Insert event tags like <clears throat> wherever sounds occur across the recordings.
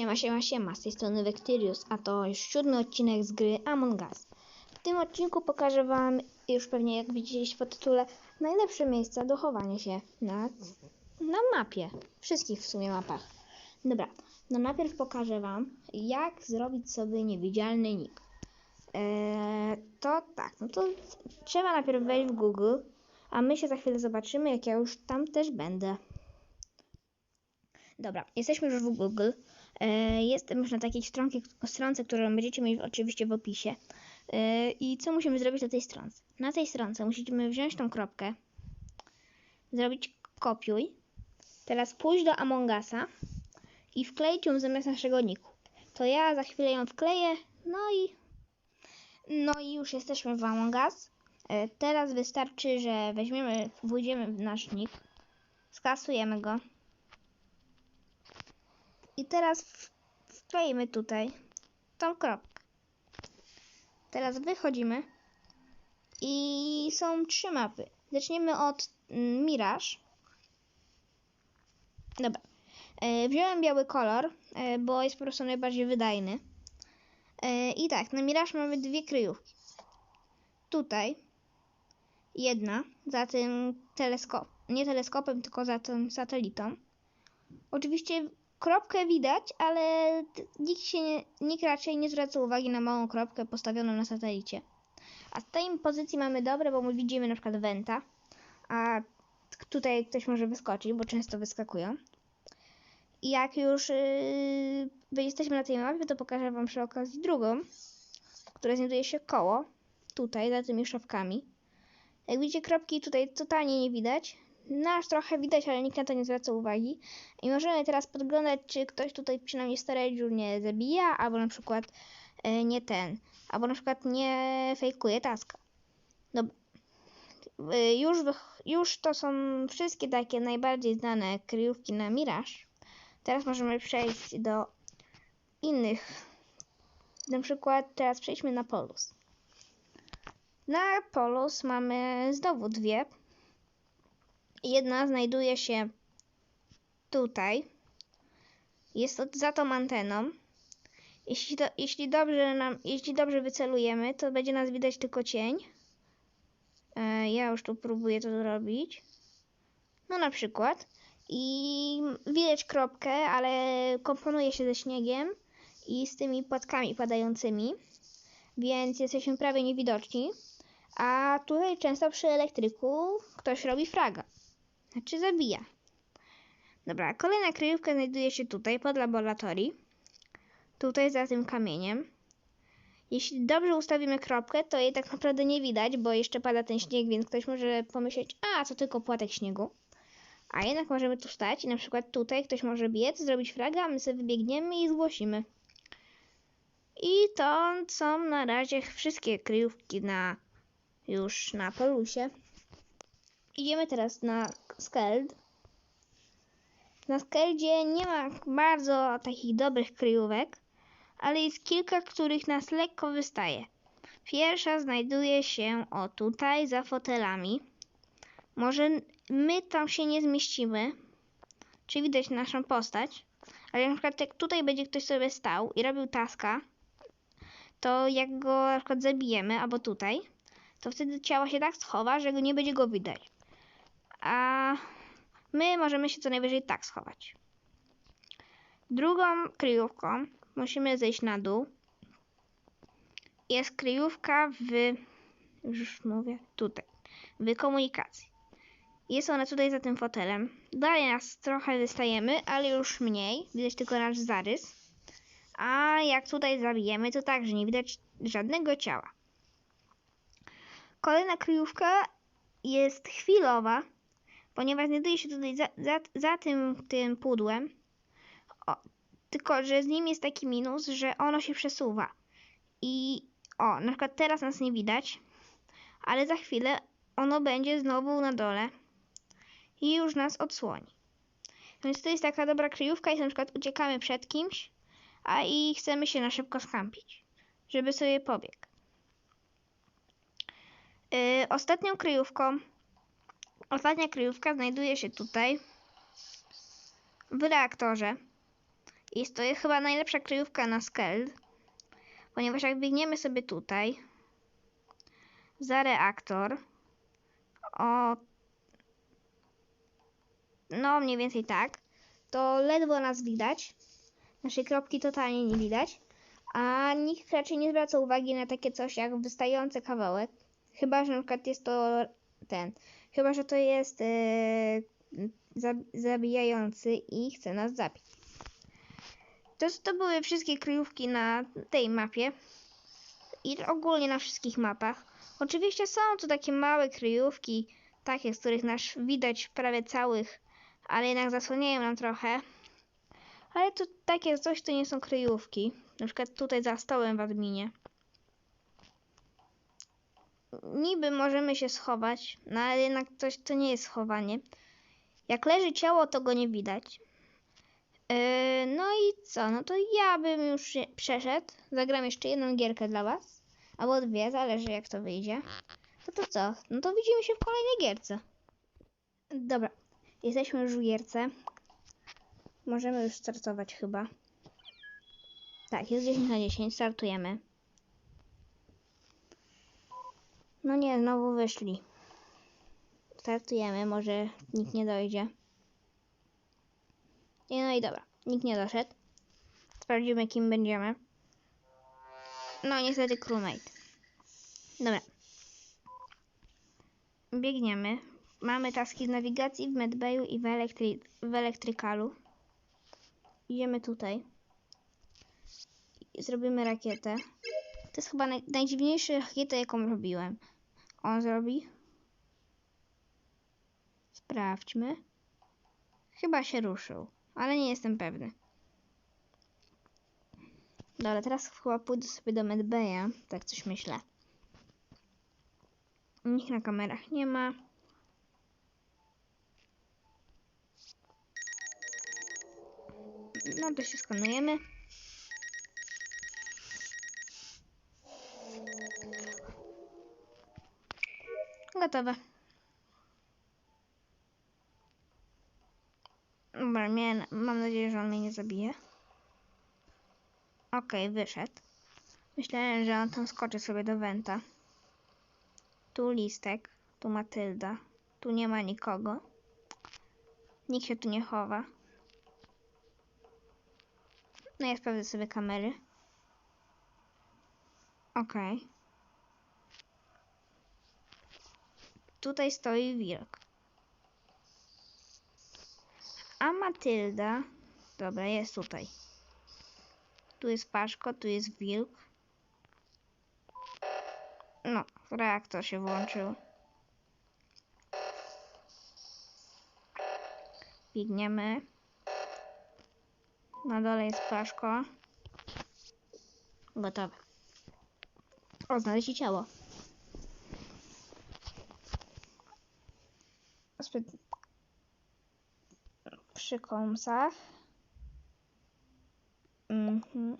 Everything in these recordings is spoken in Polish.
Siema, siema, siema, z tej strony Vectirius, a to już siódmy odcinek z gry Among Us. W tym odcinku pokażę Wam, już pewnie jak widzieliście po tytule, najlepsze miejsca do chowania się na, na mapie. Wszystkich w sumie mapach. Dobra, no najpierw pokażę Wam, jak zrobić sobie niewidzialny nick. Eee, to tak, no to trzeba najpierw wejść w Google, a my się za chwilę zobaczymy, jak ja już tam też będę. Dobra, jesteśmy już w Google. E, Jestem już na takiej stronce, stronce, którą będziecie mieli oczywiście w opisie. E, I co musimy zrobić na tej stronce? Na tej stronce musimy wziąć tą kropkę, zrobić kopiuj, teraz pójść do Among Usa i wkleić ją zamiast naszego niku. To ja za chwilę ją wkleję, no i no i już jesteśmy w Among Us. E, Teraz wystarczy, że weźmiemy, wejdziemy w nasz nick, skasujemy go. I teraz w- wkleimy tutaj tą kropkę. Teraz wychodzimy i są trzy mapy. Zaczniemy od mm, Mirage. Dobra. E, wziąłem biały kolor, e, bo jest po prostu najbardziej wydajny. E, I tak, na Mirage mamy dwie kryjówki. Tutaj jedna za tym teleskop, nie teleskopem, tylko za tym satelitą. Oczywiście kropkę widać, ale nikt, się nie, nikt raczej nie zwraca uwagi na małą kropkę postawioną na satelicie. A z tej pozycji mamy dobre, bo my widzimy na przykład Wenta, a tutaj ktoś może wyskoczyć, bo często wyskakują. I jak już yy, jesteśmy na tej mapie, to pokażę Wam przy okazji drugą, która znajduje się koło, tutaj, za tymi szafkami. Jak widzicie, kropki tutaj totalnie nie widać. Nasz trochę widać, ale nikt na to nie zwraca uwagi. I możemy teraz podglądać, czy ktoś tutaj przynajmniej storage'u nie zabija, albo na przykład e, nie ten, albo na przykład nie fejkuje taska. Dobra. E, już, już to są wszystkie takie najbardziej znane kryjówki na Mirage. Teraz możemy przejść do innych. Na przykład teraz przejdźmy na Polus. Na Polus mamy znowu dwie. Jedna znajduje się tutaj. Jest za tą anteną. Jeśli, do, jeśli, dobrze nam, jeśli dobrze wycelujemy, to będzie nas widać tylko cień. E, ja już tu próbuję to zrobić. No na przykład. I widać kropkę, ale komponuje się ze śniegiem i z tymi płatkami padającymi. Więc jesteśmy prawie niewidoczni. A tutaj często przy elektryku ktoś robi fraga. Znaczy zabija. Dobra, kolejna kryjówka znajduje się tutaj pod laboratorii. Tutaj za tym kamieniem. Jeśli dobrze ustawimy kropkę, to jej tak naprawdę nie widać, bo jeszcze pada ten śnieg, więc ktoś może pomyśleć, a to tylko płatek śniegu. A jednak możemy tu stać i na przykład tutaj ktoś może biec, zrobić fraga, a my sobie wybiegniemy i zgłosimy. I to są na razie wszystkie kryjówki na już na polusie. Idziemy teraz na Skeld. Na Skeldzie nie ma bardzo takich dobrych kryjówek, ale jest kilka, których nas lekko wystaje. Pierwsza znajduje się o tutaj za fotelami. Może my tam się nie zmieścimy, czy widać naszą postać, ale na przykład jak tutaj będzie ktoś sobie stał i robił taska, to jak go na przykład zabijemy, albo tutaj, to wtedy ciało się tak schowa, że go nie będzie go widać. A my możemy się co najwyżej tak schować. Drugą kryjówką musimy zejść na dół. Jest kryjówka w. Już mówię, tutaj. W komunikacji. Jest ona tutaj za tym fotelem. Dalej nas trochę wystajemy, ale już mniej. Widać tylko nasz zarys. A jak tutaj zabijemy, to także nie widać żadnego ciała. Kolejna kryjówka jest chwilowa, ponieważ znajduje się tutaj za, za, za tym, tym pudłem. O, tylko, że z nim jest taki minus, że ono się przesuwa. I o, na przykład teraz nas nie widać, ale za chwilę ono będzie znowu na dole i już nas odsłoni. Więc to jest taka dobra kryjówka, jeśli na przykład uciekamy przed kimś, a i chcemy się na szybko skampić, żeby sobie pobiegł. Yy, ostatnią kryjówką, ostatnia kryjówka znajduje się tutaj. W reaktorze. Jest to chyba najlepsza kryjówka na Skeld, ponieważ jak biegniemy sobie tutaj za reaktor, o no mniej więcej tak, to ledwo nas widać, naszej kropki totalnie nie widać, a nikt raczej nie zwraca uwagi na takie coś jak wystający kawałek, chyba że na przykład jest to ten, chyba że to jest zab- zabijający i chce nas zabić. To, to były wszystkie kryjówki na tej mapie i ogólnie na wszystkich mapach. Oczywiście są tu takie małe kryjówki, takie, z których nasz widać prawie całych, ale jednak zasłaniają nam trochę. Ale to takie coś to nie są kryjówki. Na przykład tutaj za stołem w adminie. Niby możemy się schować, no ale jednak coś to nie jest schowanie. Jak leży ciało, to go nie widać. Yy, no i co? No to ja bym już przeszedł. Zagram jeszcze jedną gierkę dla Was. Albo dwie, zależy jak to wyjdzie. No to co? No to widzimy się w kolejnej gierce. Dobra, jesteśmy już w gierce. Możemy już startować chyba. Tak, jest 10 na 10, startujemy. No nie, znowu wyszli. Startujemy, może nikt nie dojdzie. I no i dobra, nikt nie doszedł. Sprawdzimy, kim będziemy. No, niestety crewmate. Dobra. Biegniemy. Mamy taski z nawigacji w medbayu i w, elektry w elektrykalu. Idziemy tutaj. Zrobimy rakietę. To jest chyba naj najdziwniejsza rakieta, jaką robiłem. On zrobi. Sprawdźmy. Chyba się ruszył, ale nie jestem pewny. Dobra, teraz chyba pójdę sobie do Medbaya, tak coś myślę. Nikt na kamerach nie ma. No to się skanujemy. Gotowe. Dobra, miałem, mam nadzieję, że on mnie nie zabije. Okej, wyszedł. Myślałem, że on tam skoczy sobie do Wenta. Tu listek, tu Matylda. Tu nie ma nikogo. Nikt się tu nie chowa. No ja sprawdzę sobie kamery. Okej. Tutaj stoi wilk. A Matylda... Dobra, jest tutaj. Tu jest Paszko, tu jest wilk. No, reaktor się włączył. Biegniemy. Na dole jest Paszko. Gotowe. O, znaleźli ciało. Zbyt... Przy kąsach. Mhm.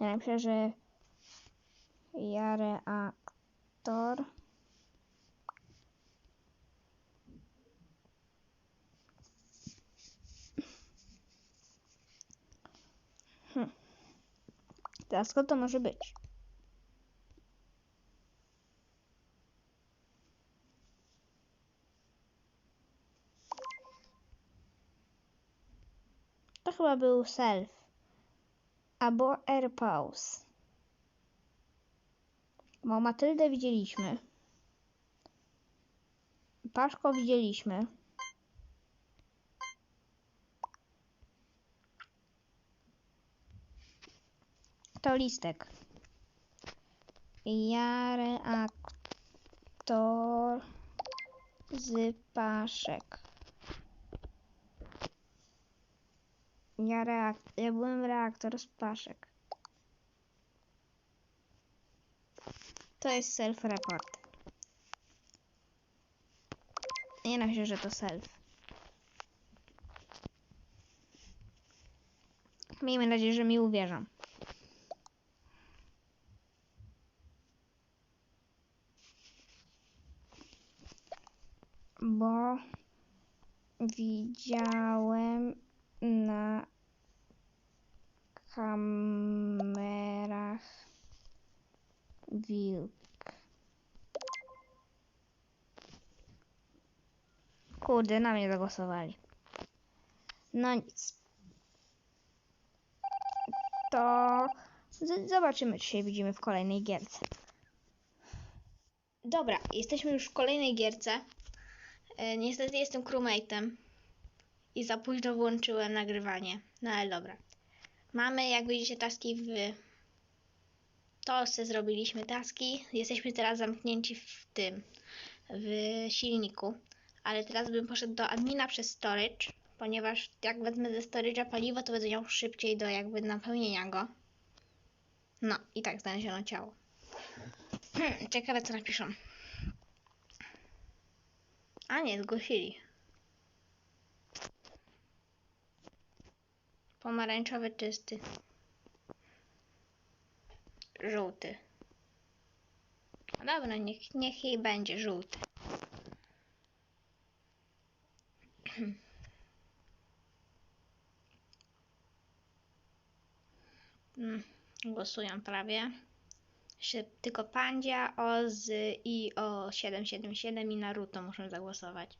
Myślę, że ja reaktor. Hm. Teraz to może być? Chyba był self. Albo AirPause. Bo Matyldę widzieliśmy. Paszko widzieliśmy. To listek. Ja reaktor z paszek. Ja, reak ja byłem reaktor z paszek. To jest self-report. Nie myślę, że to self. Miejmy nadzieję, że mi uwierzą. Bo widziałem na kamerach wilk. Kurde, na mnie zagłosowali. No nic. To zobaczymy, czy się widzimy w kolejnej gierce. Dobra, jesteśmy już w kolejnej gierce. E, niestety jestem crewmate'em i za późno włączyłem nagrywanie. No ale dobra. Mamy, jak widzicie, taski w... To se zrobiliśmy taski. Jesteśmy teraz zamknięci w tym, w silniku. Ale teraz bym poszedł do admina przez storage, ponieważ jak wezmę ze storage'a paliwo, to będę miał szybciej do jakby napełnienia go. No i tak znaleziono ciało. Ciekawe co napiszą. A nie, zgłosili. Pomarańczowy czysty. Żółty. No dobra, niech, niech jej będzie żółty. Mm, <clears throat> Głosują prawie. Tylko Pandzia, Oz i o 777 i Naruto muszą zagłosować.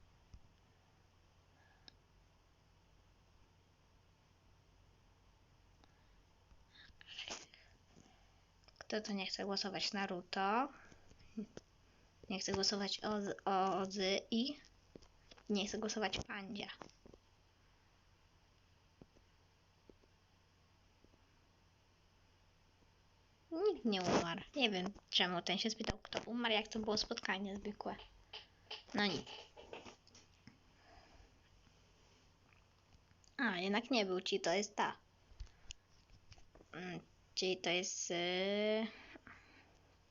Kto to nie chce głosować Naruto? Nie chce głosować Oz, Oz i nie chce głosować Pandzia. Nikt nie umarł. Nie wiem czemu ten się spytał, kto umarł, jak to było spotkanie zwykłe. No nic. A, jednak nie był ci, to jest ta. Mm, Czyli to jest yy,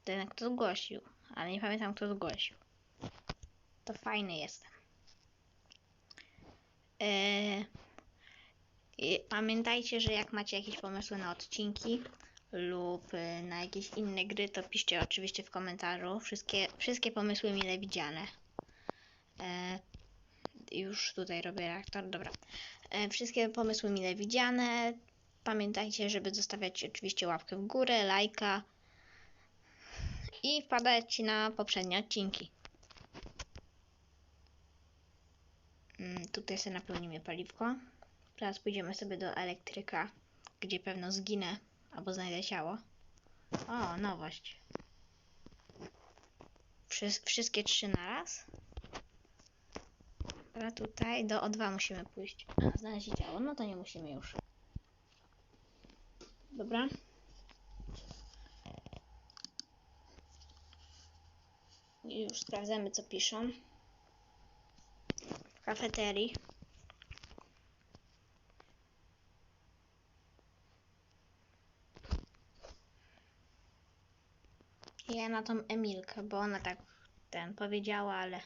ten, kto zgłosił. Ale nie pamiętam, kto zgłosił. To fajny jestem. Yy, pamiętajcie, że jak macie jakieś pomysły na odcinki lub y, na jakieś inne gry, to piszcie oczywiście w komentarzu. Wszystkie, wszystkie pomysły mile widziane. E, już tutaj robię reaktor, dobra. E, wszystkie pomysły mile widziane. Pamiętajcie, żeby zostawiać oczywiście łapkę w górę, lajka i wpadać na poprzednie odcinki. Mm, tutaj sobie napełnimy paliwko. Teraz pójdziemy sobie do elektryka, gdzie pewno zginę albo znajdę ciało. O, nowość. Wszy wszystkie trzy na raz. A tutaj do O2 musimy pójść. A, znaleźć ciało. No to nie musimy już. Dobra. I już sprawdzamy, co piszą. W kafeterii. Ja na tą Emilkę, bo ona tak ten powiedziała, ale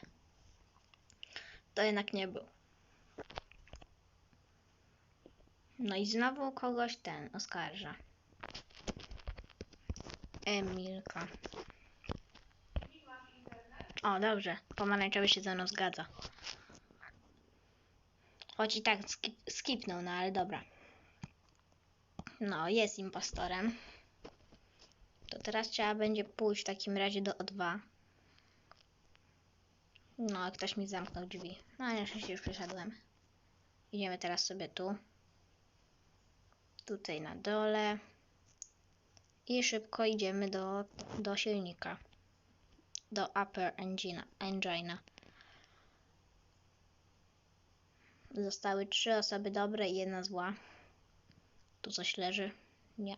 to jednak nie był. No i znowu kogoś ten oskarża. Emilka. O, dobrze. Pomarańczowy się ze mną zgadza. Choć i tak skip, skipnął, no ale dobra. No, jest impostorem. To teraz trzeba będzie pójść w takim razie do O2. No, ktoś mi zamknął drzwi. No, na szczęście już przeszedłem. Idziemy teraz sobie tu. Tutaj na dole. I szybko idziemy do, do silnika. Do upper engine, engine'a. Zostały trzy osoby dobre i jedna zła. Tu coś leży? Nie.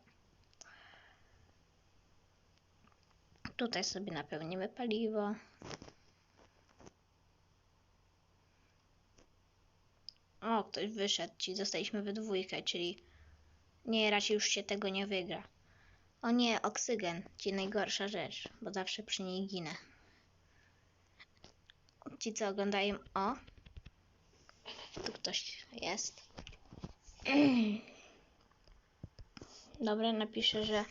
Tutaj sobie napełnimy paliwo. O, ktoś wyszedł, ci zostaliśmy we dwójkę, czyli nie, raczej już się tego nie wygra. O nie, oksygen, ci najgorsza rzecz, bo zawsze przy niej ginę. Ci, co oglądają, o, tu ktoś jest. <clears throat> Dobra, napiszę, że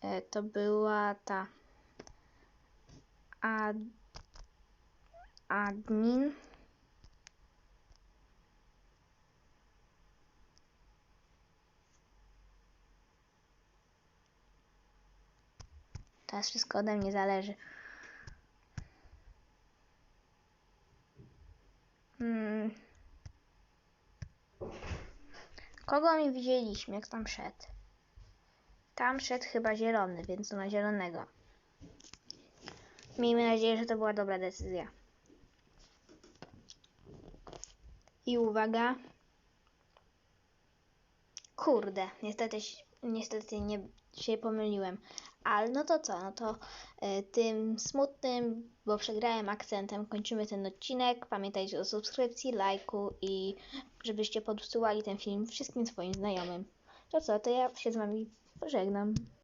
e, to była ta ad, admin Teraz wszystko ode mnie zależy. Hmm. Kogo mi widzieliśmy, jak tam szedł? Tam szedł chyba zielony, więc to na zielonego. Miejmy nadzieję, że to była dobra decyzja. I uwaga. Kurde, niestety, niestety nie się pomyliłem. Ale no to co, no to e, tym smutnym, bo przegrałem akcentem kończymy ten odcinek. Pamiętajcie o subskrypcji, lajku i żebyście podsyłali ten film wszystkim swoim znajomym. To co, to ja się z wami pożegnam.